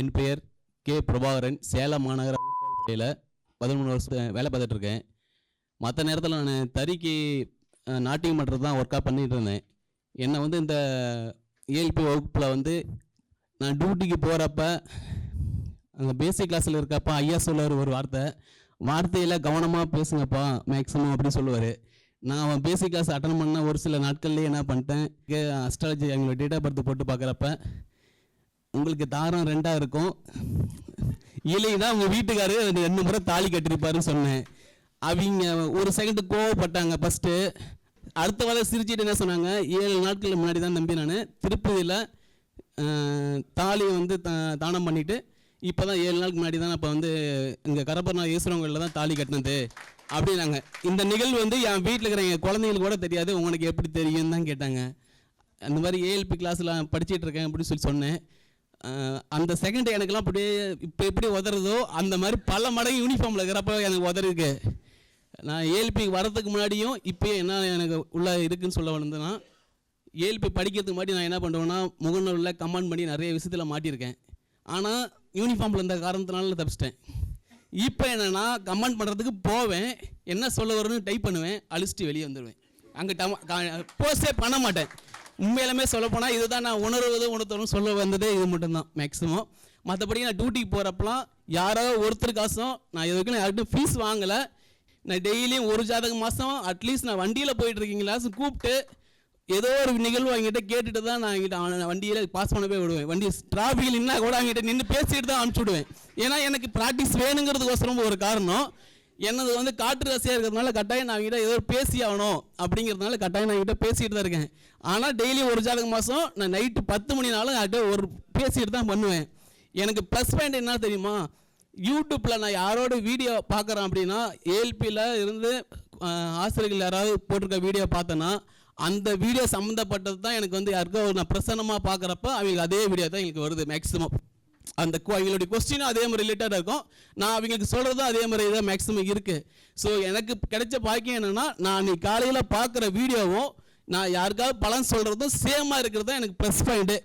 என் பெயர் கே பிரபாகரன். சேலம் மாநகர பள்ளியில் பதிமூணு வருஷம் வேலை பார்த்துட்டு இருக்கேன். மற்ற நேரத்தில் நான் தறிக்கு நாட்டியம் பண்ணுறது தான் ஒர்க்காக பண்ணிட்டு இருந்தேன். என்னை வந்து இந்த ஏஎல்பி வகுப்பில் வந்து நான் டியூட்டிக்கு போகிறப்ப அங்கே பேசிக் கிளாஸில் இருக்கப்ப ஐயா சொல்லுவார் ஒரு வார்த்தை. வார்த்தையில் கவனமாக பேசுங்கப்பா மேக்ஸிமம் அப்படி சொல்லுவார். நான் அவன் பேசிக் கிளாஸ் அட்டன் பண்ண ஒரு சில நாட்கள்லேயே என்ன பண்ணிட்டேன் அஸ்ட்ராலஜி அவங்களோட டேட் ஆஃப் பர்த் போட்டு பார்க்குறப்ப உங்களுக்கு தாரம் ரெண்டாக இருக்கும். இல்லைன்னா உங்கள் வீட்டுக்காரு ரெண்டு முறை தாலி கட்டிருப்பாருன்னு சொன்னேன். அவங்க ஒரு செகண்டு கோவப்பட்டாங்க ஃபஸ்ட்டு அடுத்த வேலை சிரிச்சிட்டு என்ன சொன்னாங்க? ஏழு நாட்கள் முன்னாடி தான் நம்பி நான். திருப்பதியில் தாலியை வந்து தா- தானம் பண்ணிவிட்டு இப்போ தான் ஏழு நாளுக்கு முன்னாடி தான் இப்போ வந்து இங்கே கரப்பர்னா ஈஸ்வரங்களில் தான் தாலி கட்டினது அப்படின்னாங்க. இந்த நிகழ்வு வந்து என் வீட்டில் இருக்கிற எங்கள் குழந்தைங்களுக்கு கூட தெரியாது. உங்களுக்கு எப்படி தெரியும்னு தான் கேட்டாங்க. அந்த மாதிரி ஏஎல்பி கிளாஸில் படிச்சிட்டு இருக்கேன் அப்படின்னு சொல்லி சொன்னேன். அந்த செகண்ட் எனக்குலாம் அப்படியே இப்போ எப்படி உதறதோ அந்த மாதிரி பல மடங்கு யூனிஃபார்மில் இருக்கிறப்ப எனக்கு உதறிருக்கு. நான் ஏஎல்பி வரதுக்கு முன்னாடியும் இப்போ என்ன எனக்கு உள்ள இருக்குன்னு சொல்ல வந்தேன்னா ஏஎல்பி படிக்கிறதுக்கு முன்னாடி நான் என்ன பண்ணுவேன்னா முகநூலில் கமெண்ட் பண்ணி நிறைய விஷயத்தில் மாட்டியிருக்கேன். ஆனால் யூனிஃபார்மில் இருந்த காரணத்தினால தப்பிச்சிட்டேன். இப்போ என்னென்னா கமெண்ட் பண்ணுறதுக்கு போவேன். என்ன சொல்ல வரும்னு டைப் பண்ணுவேன். அழிச்சிட்டு வெளியே வந்துடுவேன் அங்கே டம போஸ்டே பண்ண மாட்டேன். உண்மையிலுமே சொல்லப்போனால் இதுதான் நான் உணர்வது உணர்த்தணும் சொல்ல வந்ததே இது மட்டும்தான் மேக்ஸிமம் மற்றபடி நான் டியூட்டிக்கு போகிறப்பலாம் யாரோ ஒருத்தர் காசும் நான் இது வரைக்கும் யார்கிட்டும் ஃபீஸ் வாங்கலை. நான் டெய்லியும் ஒரு ஜாதக மாதம் அட்லீஸ்ட் நான் வண்டியில் போயிட்டுருக்கீங்களா கூப்பிட்டு ஏதோ ஒரு நிகழ்வு அவங்ககிட்ட கேட்டுட்டு தான் நான் எங்கிட்ட வண்டியில் பாஸ் பண்ண போய் விடுவேன். வண்டி டிராஃபிக்கில் நின்னா கூட அவங்ககிட்ட நின்று பேசிட்டு தான் அனுப்பிச்சி விடுவேன். ஏன்னா எனக்கு ப்ராக்டிஸ் வேணுங்கிறதுக்கோசரம் ஒரு காரணம். என்னது வந்து காற்று ரசியாக இருக்கிறதுனால கட்டாயம் நான் அவங்ககிட்ட ஏதோ பேசி ஆகணும் அப்படிங்கிறதுனால கட்டாயம் நான் கிட்ட பேசிகிட்டு தான் இருக்கேன். ஆனால் டெய்லி ஒரு ஜாதக மாதம் நான் நைட்டு பத்து மணினாலும் அவர்கிட்ட ஒரு பேசிகிட்டு தான் பண்ணுவேன். எனக்கு ப்ளஸ் பாயிண்ட் என்ன தெரியுமா? யூடியூப்பில் நான் யாரோட வீடியோ பார்க்குறேன் அப்படின்னா ஏஎல்பியில் இருந்து ஆசிரியர்கள் யாராவது போட்டிருக்க வீடியோ பார்த்தேன்னா அந்த வீடியோ சம்மந்தப்பட்டது தான் எனக்கு வந்து யாருக்கோ ஒரு நான் பிரசன்னமாக பார்க்குறப்ப அவங்களுக்கு அதே வீடியோ தான் எனக்கு வருது மேக்ஸிமம் அந்த கொ- அவங்களுடைய கொஸ்டினும் அதே மாதிரி ரிலேட்டடாக இருக்கும். நான் அவங்களுக்கு சொல்கிறதும் அதே மாதிரி தான் மேக்ஸிமம் இருக்குது ஸோ எனக்கு கிடைச்ச பாக்கியம் என்னென்னா நான் நீ காலையில் பார்க்குற வீடியோவும் நான் யாருக்காவது பலன் சொல்கிறதும் சேமாக இருக்கிறது தான் எனக்கு ப்ளஸ் பாயிண்ட்டு